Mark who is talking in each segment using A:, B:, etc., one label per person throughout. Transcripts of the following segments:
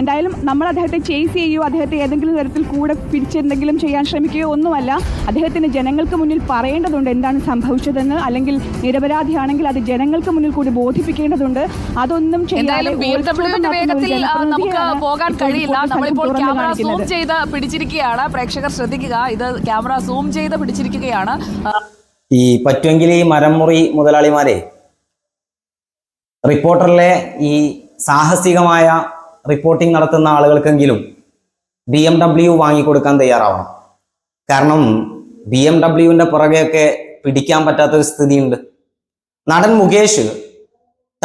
A: എന്തായാലും നമ്മൾ അദ്ദേഹത്തെ ചേസ് ചെയ്യുകയോ അദ്ദേഹത്തെ ഏതെങ്കിലും തരത്തിൽ കൂടെ പിടിച്ചെന്തെങ്കിലും ചെയ്യാൻ ശ്രമിക്കുകയോ ഒന്നുമല്ല. അദ്ദേഹത്തിന് ജനങ്ങൾക്ക് മുന്നിൽ പറയേണ്ടതുണ്ട് എന്താണ് സംഭവിച്ചതെന്ന്. അല്ലെങ്കിൽ നിരപരാധിയാണെങ്കിൽ അത് ജനങ്ങൾക്ക് മുന്നിൽ കൂടി ബോധിപ്പിക്കേണ്ടതുണ്ട്. അതൊന്നും ചെയ്യാതെ
B: നമുക്ക് പോകാൻ കഴിയില്ല. നമ്മളിപ്പോൾ ക്യാമറ സൂം ചെയ്ത് പിടിച്ചിരിക്കുകയാണ്. പ്രേക്ഷകർ ശ്രദ്ധിക്കുക ഇത് ക്യാമറ സൂം ചെയ്ത് പിടിച്ചിരിക്കുകയാണ്.
C: ഈ പറ്റുമെങ്കിൽ ഈ മരംമുറി മുതലാളിമാരെ റിപ്പോർട്ടറിലെ ഈ സാഹസികമായ റിപ്പോർട്ടിംഗ് നടത്തുന്ന ആളുകൾക്കെങ്കിലും ബി എം ഡബ്ല്യു വാങ്ങിക്കൊടുക്കാൻ തയ്യാറാവണം. കാരണം ബി എം ഡബ്ല്യുവിന്റെ പുറകെയൊക്കെ പിടിക്കാൻ പറ്റാത്തൊരു സ്ഥിതിയുണ്ട്. നടൻ മുകേഷ്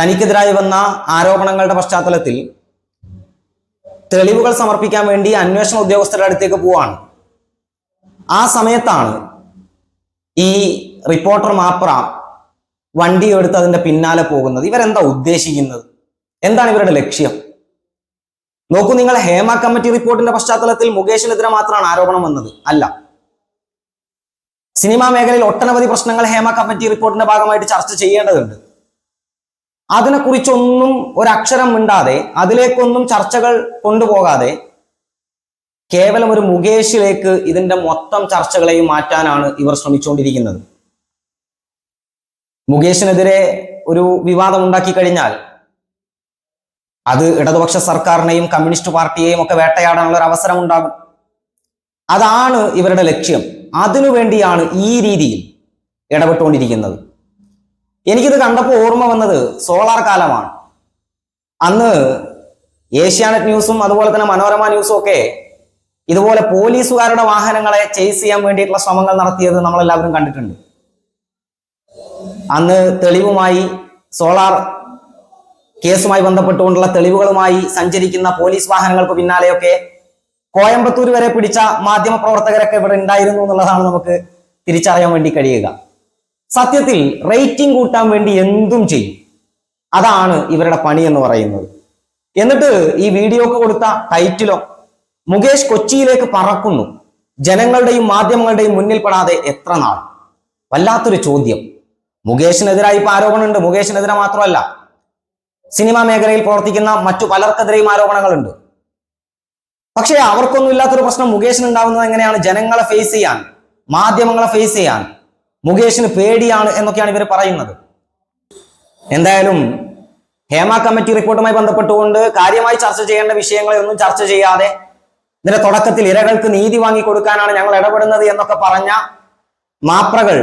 C: തനിക്കെതിരായി വന്ന ആരോപണങ്ങളുടെ പശ്ചാത്തലത്തിൽ തെളിവുകൾ സമർപ്പിക്കാൻ വേണ്ടി അന്വേഷണ ഉദ്യോഗസ്ഥരുടെ അടുത്തേക്ക് പോവാണ്. ആ സമയത്താണ് ഈ റിപ്പോർട്ടർ മാപ്ര വണ്ടി എടുത്ത് അതിന്റെ പിന്നാലെ പോകുന്നത്. ഇവരെന്താ ഉദ്ദേശിക്കുന്നത്? എന്താണ് ഇവരുടെ ലക്ഷ്യം? നോക്കൂ നിങ്ങൾ ഹേമ കമ്മിറ്റി റിപ്പോർട്ടിന്റെ പശ്ചാത്തലത്തിൽ മുകേഷിനെതിരെ മാത്രമാണ് ആരോപണം വന്നത്. അല്ല. സിനിമാ മേഖലയിൽ ഒട്ടനവധി പ്രശ്നങ്ങൾ ഹേമ കമ്മിറ്റി റിപ്പോർട്ടിന്റെ ഭാഗമായിട്ട് ചർച്ച ചെയ്യേണ്ടതുണ്ട്. അതിനെക്കുറിച്ചൊന്നും ഒരക്ഷരം മിണ്ടാതെ അതിലേക്കൊന്നും ചർച്ചകൾ കൊണ്ടുപോകാതെ കേവലം ഒരു മുകേഷിലേക്ക് ഇതിന്റെ മൊത്തം ചർച്ചകളെയും മാറ്റാനാണ് ഇവർ ശ്രമിച്ചുകൊണ്ടിരിക്കുന്നത്. മുകേഷിനെതിരെ ഒരു വിവാദം ഉണ്ടാക്കി കഴിഞ്ഞാൽ അത് ഇടതുപക്ഷ സർക്കാരിനെയും കമ്മ്യൂണിസ്റ്റ് പാർട്ടിയെയും ഒക്കെ വേട്ടയാടാനുള്ള ഒരു അവസരം ഉണ്ടാകും അതാണ് ഇവരുടെ ലക്ഷ്യം. അതിനു വേണ്ടിയാണ് ഈ രീതിയിൽ ഇടപെട്ടുകൊണ്ടിരിക്കുന്നത്. എനിക്കിത് കണ്ടപ്പോൾ ഓർമ്മ വന്നത് സോളാർ കാലമാണ്. അന്ന് ഏഷ്യാനെറ്റ് ന്യൂസും അതുപോലെ തന്നെ മനോരമ ന്യൂസും ഒക്കെ ഇതുപോലെ പോലീസുകാരുടെ വാഹനങ്ങളെ ചേസ് ചെയ്യാൻ വേണ്ടിയിട്ടുള്ള ശ്രമങ്ങൾ നടത്തിയത് നമ്മളെല്ലാവരും കണ്ടിട്ടുണ്ട്. അന്ന് തെളിവുമായി സോളാർ കേസുമായി ബന്ധപ്പെട്ടുകൊണ്ടുള്ള തെളിവുകളുമായി സഞ്ചരിക്കുന്ന പോലീസ് വാഹനങ്ങൾക്ക് പിന്നാലെയൊക്കെ കോയമ്പത്തൂർ വരെ പിടിച്ച മാധ്യമ പ്രവർത്തകരൊക്കെ ഇവിടെ ഉണ്ടായിരുന്നു എന്നുള്ളതാണ് നമുക്ക് തിരിച്ചറിയാൻ വേണ്ടി കഴിയുക. സത്യത്തിൽ റേറ്റിംഗ് കൂട്ടാൻ വേണ്ടി എന്തും ചെയ്യും. അതാണ് ഇവരുടെ പണി എന്ന് പറയുന്നത്. എന്നിട്ട് ഈ വീഡിയോക്ക് കൊടുത്ത ടൈറ്റിലോ മുകേഷ് കൊച്ചിയിലേക്ക് പറക്കുന്നു. ജനങ്ങളുടെയും മാധ്യമങ്ങളുടെയും മുന്നിൽ പെടാതെ എത്ര നാൾ? വല്ലാത്തൊരു ചോദ്യം. മുകേഷിനെതിരായി ഇപ്പൊ ആരോപണമുണ്ട്. മുകേഷിനെതിരെ മാത്രമല്ല. സിനിമാ മേഖലയിൽ പ്രവർത്തിക്കുന്ന മറ്റു പലർക്കെതിരെയും ആരോപണങ്ങളുണ്ട്. പക്ഷേ അവർക്കൊന്നും ഇല്ലാത്തൊരു പ്രശ്നം മുകേഷിന് ഉണ്ടാവുന്നത് എങ്ങനെയാണ്? ജനങ്ങളെ ഫേസ് ചെയ്യാൻ മാധ്യമങ്ങളെ ഫേസ് ചെയ്യാൻ മുകേഷിന് പേടിയാണ് എന്നൊക്കെയാണ് ഇവർ പറയുന്നത്. എന്തായാലും ഹേമ കമ്മിറ്റി റിപ്പോർട്ടുമായി ബന്ധപ്പെട്ടുകൊണ്ട് കാര്യമായി ചർച്ച ചെയ്യേണ്ട വിഷയങ്ങളെ ഒന്നും ചർച്ച ചെയ്യാതെ ഇതിന്റെ തുടക്കത്തിൽ ഇരകൾക്ക് നീതി വാങ്ങി കൊടുക്കാനാണ് ഞങ്ങൾ ഇടപെടുന്നത് എന്നൊക്കെ പറഞ്ഞ മാപ്രകൾ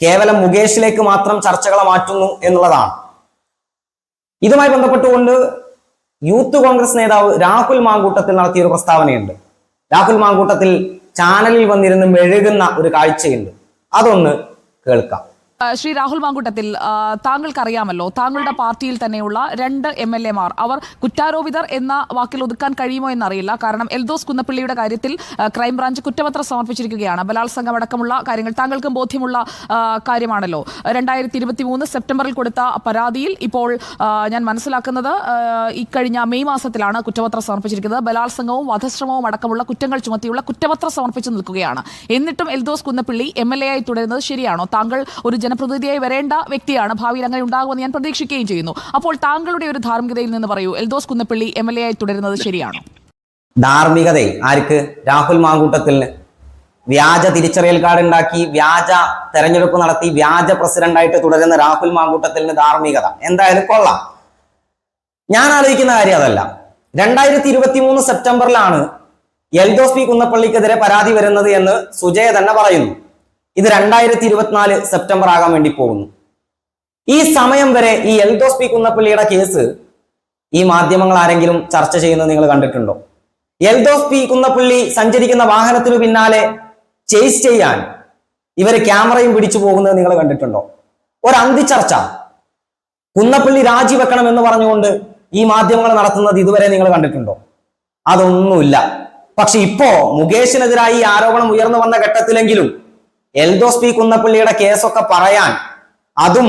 C: കേവലം മുകേഷിലേക്ക് മാത്രം ചർച്ചകളെ മാറ്റുന്നു എന്നുള്ളതാണ്. ഇതുമായി ബന്ധപ്പെട്ടുകൊണ്ട് യൂത്ത് കോൺഗ്രസ് നേതാവ് രാഹുൽ മാങ്കൂട്ടത്തിൽ നടത്തിയ ഒരു പ്രസ്താവനയുണ്ട്. രാഹുൽ മാങ്കൂട്ടത്തിൽ ചാനലിൽ വന്നിരുന്ന് മെഴുകുന്ന ഒരു കാഴ്ചയുണ്ട്. അതൊന്ന് കേൾക്കാം.
B: ശ്രീ രാഹുൽ മാങ്കുട്ടത്തിൽ താങ്കൾക്കറിയാമല്ലോ താങ്കളുടെ പാർട്ടിയിൽ തന്നെയുള്ള രണ്ട് എം എൽ എമാർ അവർ കുറ്റാരോപിതർ എന്ന വാക്കിൽ ഒതുക്കാൻ കഴിയുമോ എന്നറിയില്ല. കാരണം എൽദോസ് കുന്നപ്പള്ളിയുടെ കാര്യത്തിൽ ക്രൈംബ്രാഞ്ച് കുറ്റപത്രം സമർപ്പിച്ചിരിക്കുകയാണ്. ബലാത്സംഗം അടക്കമുള്ള കാര്യങ്ങൾ താങ്കൾക്കും ബോധ്യമുള്ള കാര്യമാണല്ലോ. രണ്ടായിരത്തി ഇരുപത്തി മൂന്ന് സെപ്റ്റംബറിൽ കൊടുത്ത പരാതിയിൽ ഇപ്പോൾ ഞാൻ മനസ്സിലാക്കുന്നത് ഇക്കഴിഞ്ഞ മെയ് മാസത്തിലാണ് കുറ്റപത്രം സമർപ്പിച്ചിരിക്കുന്നത്. ബലാത്സംഗവും വധശ്രമവും അടക്കമുള്ള കുറ്റങ്ങൾ ചുമത്തിയുള്ള കുറ്റപത്രം സമർപ്പിച്ചു നിൽക്കുകയാണ്. എന്നിട്ടും Eldhose Kunnappilly M L A ആയി തുടരുന്നത് ശരിയാണോ? താങ്കൾ ഒരു ജനപ്രതിനിധിയായി വരേണ്ട വ്യക്തിയാണ്. ഭാവിയിൽ അങ്ങനെ ഉണ്ടാകുമെന്ന് ഞാൻ പ്രതീക്ഷിക്കുകയും ചെയ്യുന്നു. അപ്പോൾ താങ്കളുടെ ഒരു ധാർമ്മികതയിൽ നിന്ന് പറയൂ. Eldhose Kunnappilly M L A ആയി തുടരുന്നത് ശരിയാണോ?
C: ധാർമ്മികത ആർക്ക്? രാഹുൽ മാങ്കൂട്ടത്തിന് വ്യാജ തിരിച്ചറിയൽ കാർഡ് ഉണ്ടാക്കി വ്യാജ തെരഞ്ഞെടുപ്പ് നടത്തി വ്യാജ പ്രസിഡന്റായിട്ട് തുടരുന്ന രാഹുൽ മാങ്കൂട്ടത്തിന് ധാർമ്മികത. എന്തായാലും കൊള്ളാം. ഞാൻ ആലോചിക്കുന്ന കാര്യം അതല്ല. രണ്ടായിരത്തി ഇരുപത്തി മൂന്ന് സെപ്റ്റംബറിലാണ് എൽദോസ് പി കുന്നപ്പള്ളിക്കെതിരെ പരാതി വരുന്നത് എന്ന് സുജയ തന്നെ പറയുന്നു. ഇത് രണ്ടായിരത്തി ഇരുപത്തിനാല് സെപ്റ്റംബർ ആകാൻ വേണ്ടി പോകുന്നു. ഈ സമയം വരെ ഈ എൽദോസ് പി കുന്നപ്പള്ളിയുടെ കേസ് ഈ മാധ്യമങ്ങൾ ആരെങ്കിലും ചർച്ച ചെയ്യുന്നത് നിങ്ങൾ കണ്ടിട്ടുണ്ടോ? എൽദോസ് പി കുന്നപ്പള്ളി സഞ്ചരിക്കുന്ന വാഹനത്തിനു പിന്നാലെ ചേസ് ചെയ്യാൻ ഇവർ ക്യാമറയും പിടിച്ചു പോകുന്നത് നിങ്ങൾ കണ്ടിട്ടുണ്ടോ? ഒരു അന്തിച്ചർച്ച കുന്നപ്പള്ളി രാജിവെക്കണം എന്ന് പറഞ്ഞുകൊണ്ട് ഈ മാധ്യമങ്ങൾ നടത്തുന്നത് ഇതുവരെ നിങ്ങൾ കണ്ടിട്ടുണ്ടോ? അതൊന്നുമില്ല. പക്ഷെ ഇപ്പോ മുകേഷിനെതിരായി ആരോപണം ഉയർന്നു വന്ന ഘട്ടത്തിലെങ്കിലും എൽദോസ് പി കുന്നപ്പള്ളിയുടെ കേസൊക്കെ പറയാൻ അതും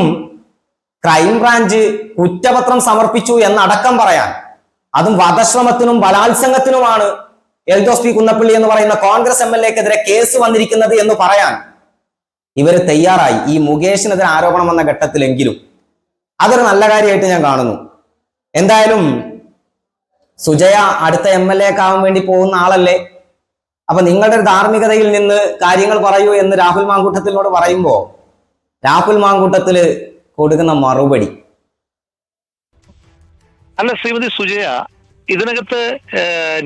C: ക്രൈംബ്രാഞ്ച് കുറ്റപത്രം സമർപ്പിച്ചു എന്നടക്കം പറയാൻ. അതും വധശ്രമത്തിനും ബലാത്സംഗത്തിനുമാണ് എൽദോസ് പി കുന്നപ്പള്ളി എന്ന് പറയുന്ന കോൺഗ്രസ് എം എൽ എക്കെതിരെ കേസ് വന്നിരിക്കുന്നത് എന്ന് പറയാൻ ഇവർ തയ്യാറായി. ഈ മുകേഷിനെതിരെ ആരോപണം വന്ന ഘട്ടത്തിലെങ്കിലും അതൊരു നല്ല കാര്യമായിട്ട് ഞാൻ കാണുന്നു. എന്തായാലും സുജയ അടുത്ത എം എൽ എ ആവാൻ വേണ്ടി പോകുന്ന ആളല്ലേ? അപ്പൊ നിങ്ങളുടെ ധാർമ്മികതയിൽ നിന്ന് കാര്യങ്ങൾ പറയൂ എന്ന് രാഹുൽ മാങ്കൂട്ടത്തിനോട് പറയുമ്പോ രാഹുൽ മാങ്കൂട്ടത്തിൽ കൊടുക്കുന്ന മറുപടി.
B: അല്ല ശ്രീമതി സുജയ ഇതിനകത്ത്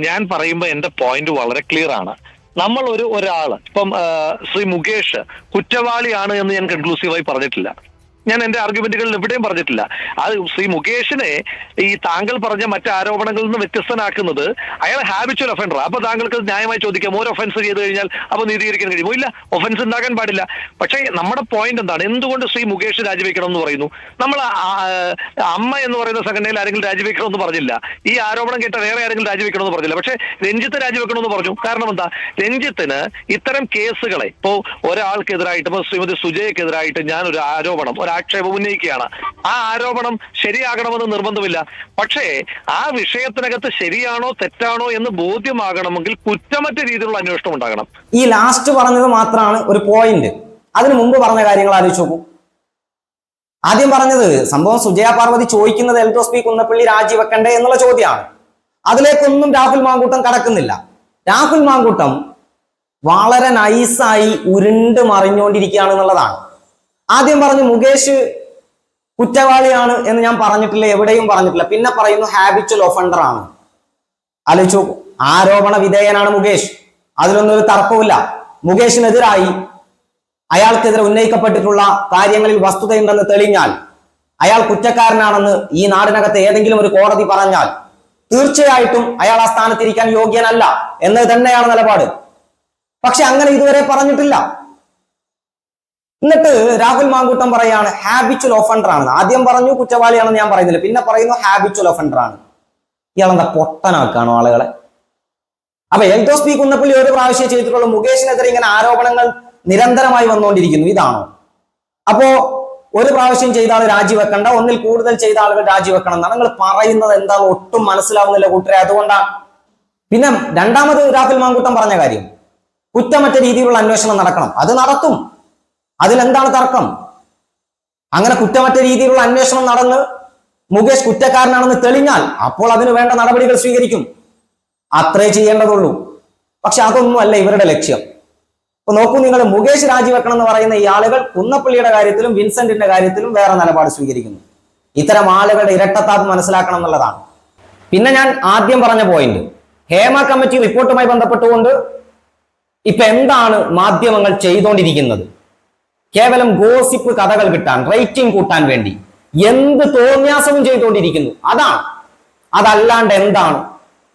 B: ഞാൻ പറയുമ്പോൾ എന്റെ പോയിന്റ് വളരെ ക്ലിയർ ആണ്. നമ്മൾ ഒരു ഒരാൾ ഇപ്പം ശ്രീ മുകേഷ് കുറ്റവാളിയാണ് എന്ന് ഞാൻ കൺക്ലൂസീവായി പറഞ്ഞിട്ടില്ല. ഞാൻ എന്റെ ആർഗ്യുമെന്റുകളിൽ എവിടെയും പറഞ്ഞിട്ടില്ല. അത് ശ്രീ മുകേഷിനെ ഈ താങ്കൾ പറഞ്ഞ മറ്റു ആരോപണങ്ങളിൽ നിന്ന് വ്യത്യസ്തനാക്കുന്നത് അയാൾ ഹാബിച്വൽ ഒഫൻഡർ അപ്പൊ താങ്കൾക്ക് ന്യായമായി ചോദിക്കാം. ഒരു ഒഫൻസ് ചെയ്ത് കഴിഞ്ഞാൽ അപ്പൊ നീതീകരിക്കാൻ കഴിയുമോ? ഇല്ല ഒഫൻസ് ഉണ്ടാകാൻ പാടില്ല. പക്ഷേ നമ്മുടെ പോയിന്റ് എന്താണ്? എന്തുകൊണ്ട് ശ്രീ മുകേഷ് രാജിവെക്കണം എന്ന് പറയുന്നു? നമ്മൾ അമ്മ എന്ന് പറയുന്ന സംഘടനയിൽ ആരെങ്കിലും രാജിവെക്കണം എന്ന് പറഞ്ഞില്ല. ഈ ആരോപണം കേട്ട വേറെ ആരെങ്കിലും രാജിവെക്കണം എന്ന് പറഞ്ഞില്ല. പക്ഷേ രഞ്ജിത്ത് രാജിവെക്കണം എന്ന് പറഞ്ഞു. കാരണം എന്താ? രഞ്ജിത്തിന് ഇത്തരം കേസുകളെ ഇപ്പോ ഒരാൾക്കെതിരായിട്ട് ഇപ്പൊ ശ്രീമതി സുജയ്ക്കെതിരായിട്ട് ഞാൻ ഒരു ആരോപണം ഒരു ആക്ഷേപം ഉന്നയിക്കുകയാണ്. ആ ആരോപണം ശരിയാകണമെന്ന് നിർബന്ധമില്ല. പക്ഷേ ആ വിഷയത്തിനകത്ത് ശരിയാണോ തെറ്റാണോ എന്ന് ബോധ്യമാകണമെങ്കിൽ കുറ്റമറ്റ രീതിയിലുള്ള അന്വേഷണം ഉണ്ടാകണം.
C: ഈ ലാസ്റ്റ് പറഞ്ഞത് മാത്രമാണ് ഒരു പോയിന്റ് അതിനു മുമ്പ് പറഞ്ഞ കാര്യങ്ങൾ ആലോചിച്ച് നോക്കൂ. ആദ്യം പറഞ്ഞത് സംഭവം സുജയ പാർവതി ചോദിക്കുന്നത് എൽദോസ് പി കുന്നപ്പള്ളി രാജിവെക്കണ്ടേ എന്നുള്ള ചോദ്യമാണ്. അതിലേക്കൊന്നും രാഹുൽ മാങ്കൂട്ടം കടക്കുന്നില്ല. രാഹുൽ മാങ്കൂട്ടം വളരെ നൈസായി ഉരുണ്ട് മറിഞ്ഞുകൊണ്ടിരിക്കുകയാണ് എന്നുള്ളതാണ്. ആദ്യം പറഞ്ഞു മുകേഷ് കുറ്റവാളിയാണ് എന്ന് ഞാൻ പറഞ്ഞിട്ടില്ല എവിടെയും പറഞ്ഞിട്ടില്ല. പിന്നെ പറയുന്നു ഹാബിച്വൽ ഒഫൻഡർ ആണ്. നോക്കൂ. ആരോപണ വിധേയനാണ് മുകേഷ്. അതിലൊന്നും ഒരു തർക്കവുമില്ല. മുകേഷിനെതിരായി അയാൾക്കെതിരെ ഉന്നയിക്കപ്പെട്ടിട്ടുള്ള കാര്യങ്ങളിൽ വസ്തുതയുണ്ടെന്ന് തെളിഞ്ഞാൽ അയാൾ കുറ്റക്കാരനാണെന്ന് ഈ നാടിനകത്ത് ഏതെങ്കിലും ഒരു കോടതി പറഞ്ഞാൽ തീർച്ചയായിട്ടും അയാൾ ആ സ്ഥാനത്തിരിക്കാൻ യോഗ്യനല്ല. എന്നത് തന്നെയാണ് നിലപാട്. പക്ഷെ അങ്ങനെ ഇതുവരെ പറഞ്ഞിട്ടില്ല. എന്നിട്ട് രാഹുൽ മാങ്കൂട്ടം പറയാണ് ഹാബിച്വൽ ഒഫൻഡർ ആണ് ആദ്യം പറഞ്ഞു കുറ്റവാളിയാണെന്ന് ഞാൻ പറയുന്നില്ല. പിന്നെ പറയുന്നു ഹാബിച്വൽ ഒഫൻഡർ ആണ്. ഇയാളെന്താ പൊട്ടനാക്കാണോ ആളുകളെ? അപ്പൊ എൽദോസ് പി കുന്നപ്പള്ളി ഒരു പ്രാവശ്യം ചെയ്തിട്ടുള്ള. മുകേഷിനെതിരെ ഇങ്ങനെ ആരോപണങ്ങൾ നിരന്തരമായി വന്നുകൊണ്ടിരിക്കുന്നു. ഇതാണോ? അപ്പോ ഒരു പ്രാവശ്യം ചെയ്ത ആൾ രാജിവെക്കണ്ട. ഒന്നിൽ കൂടുതൽ ചെയ്ത ആളുകൾ രാജിവെക്കണം എന്നാണ് നിങ്ങൾ പറയുന്നത്. എന്താണ് ഒട്ടും മനസ്സിലാവുന്നില്ല കൂട്ടരെ. അതുകൊണ്ടാണ്. പിന്നെ രണ്ടാമത് രാഹുൽ മാങ്കൂട്ടം പറഞ്ഞ കാര്യം. കുറ്റമറ്റ രീതിയിലുള്ള അന്വേഷണം നടക്കണം. അത് നടത്തും. അതിലെന്താണ് തർക്കം? അങ്ങനെ കുറ്റമറ്റ രീതിയിലുള്ള അന്വേഷണം നടന്ന് മുകേഷ് കുറ്റക്കാരനാണെന്ന് തെളിഞ്ഞാൽ അപ്പോൾ അതിന് വേണ്ട നടപടികൾ സ്വീകരിക്കും. അത്രേ ചെയ്യേണ്ടതുള്ളൂ. പക്ഷെ അതൊന്നും അല്ല ഇവരുടെ ലക്ഷ്യം. അപ്പൊ നോക്കൂ നിങ്ങൾ മുകേഷ് രാജിവെക്കണം എന്ന് പറയുന്ന ഈ ആളുകൾ കുന്നപ്പള്ളിയുടെ കാര്യത്തിലും വിൻസെന്റിന്റെ കാര്യത്തിലും വേറെ നിലപാട് സ്വീകരിക്കുന്നു. ഇത്തരം ആളുകളുടെ ഇരട്ടത്താപ്പ് മനസ്സിലാക്കണം എന്നുള്ളതാണ്. പിന്നെ ഞാൻ ആദ്യം പറഞ്ഞ പോയിന്റ് ഹേമ കമ്മിറ്റി റിപ്പോർട്ടുമായി ബന്ധപ്പെട്ടുകൊണ്ട് ഇപ്പൊ എന്താണ് മാധ്യമങ്ങൾ ചെയ്തുകൊണ്ടിരിക്കുന്നത് കേവലം ഗോസിപ്പ് കഥകൾ കിട്ടാൻ റേറ്റിംഗ് കൂട്ടാൻ വേണ്ടി എന്ത് തോന്യാസവും ചെയ്തുകൊണ്ടിരിക്കുന്നു. അതാണ് അതല്ലാണ്ട് എന്താണ്?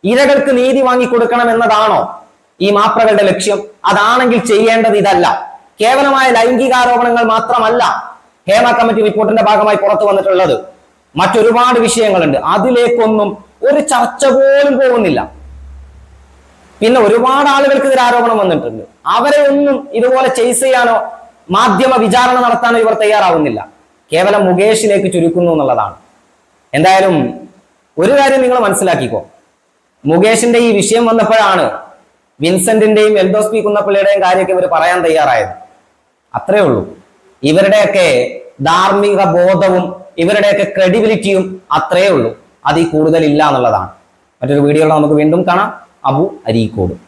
C: ഇരകൾക്ക് നീതി വാങ്ങിക്കൊടുക്കണം എന്നതാണോ ഈ മാപ്രകളുടെ ലക്ഷ്യം? അതാണെങ്കിൽ ചെയ്യേണ്ടത് ഇതല്ല. കേവലമായ ലൈംഗികാരോപണങ്ങൾ മാത്രമല്ല ഹേമ കമ്മിറ്റി റിപ്പോർട്ടിന്റെ ഭാഗമായി പുറത്തു വന്നിട്ടുള്ളത്. മറ്റൊരുപാട് വിഷയങ്ങളുണ്ട്. അതിലേക്കൊന്നും ഒരു ചർച്ച പോലും പോകുന്നില്ല. പിന്നെ ഒരുപാട് ആളുകൾക്കെതിരെ ആരോപണം വന്നിട്ടുണ്ട്. അവരെ ഒന്നും ഇതുപോലെ ചെയ്സ് ചെയ്യാനോ മാധ്യമ വിചാരണ നടത്താൻ ഇവർ തയ്യാറാവുന്നില്ല. കേവലം മുകേഷിലേക്ക് ചുരുക്കുന്നു എന്നുള്ളതാണ്. എന്തായാലും ഒരു കാര്യം നിങ്ങൾ മനസ്സിലാക്കിക്കോ. മുകേഷിന്റെ ഈ വിഷയം വന്നപ്പോഴാണ് വിൻസെന്റിന്റെയും എൽഡോസ് പി കുന്നപ്പള്ളിയുടെയും കാര്യമൊക്കെ ഇവർ പറയാൻ തയ്യാറായത്. അത്രേ ഉള്ളൂ. ഇവരുടെയൊക്കെ ധാർമ്മിക ബോധവും ഇവരുടെയൊക്കെ ക്രെഡിബിലിറ്റിയും അത്രേ ഉള്ളൂ. അതിൽ കൂടുതൽ ഇല്ല എന്നുള്ളതാണ്. മറ്റൊരു വീഡിയോയിൽ നമുക്ക് വീണ്ടും കാണാം. അബു അരീക്കോട്.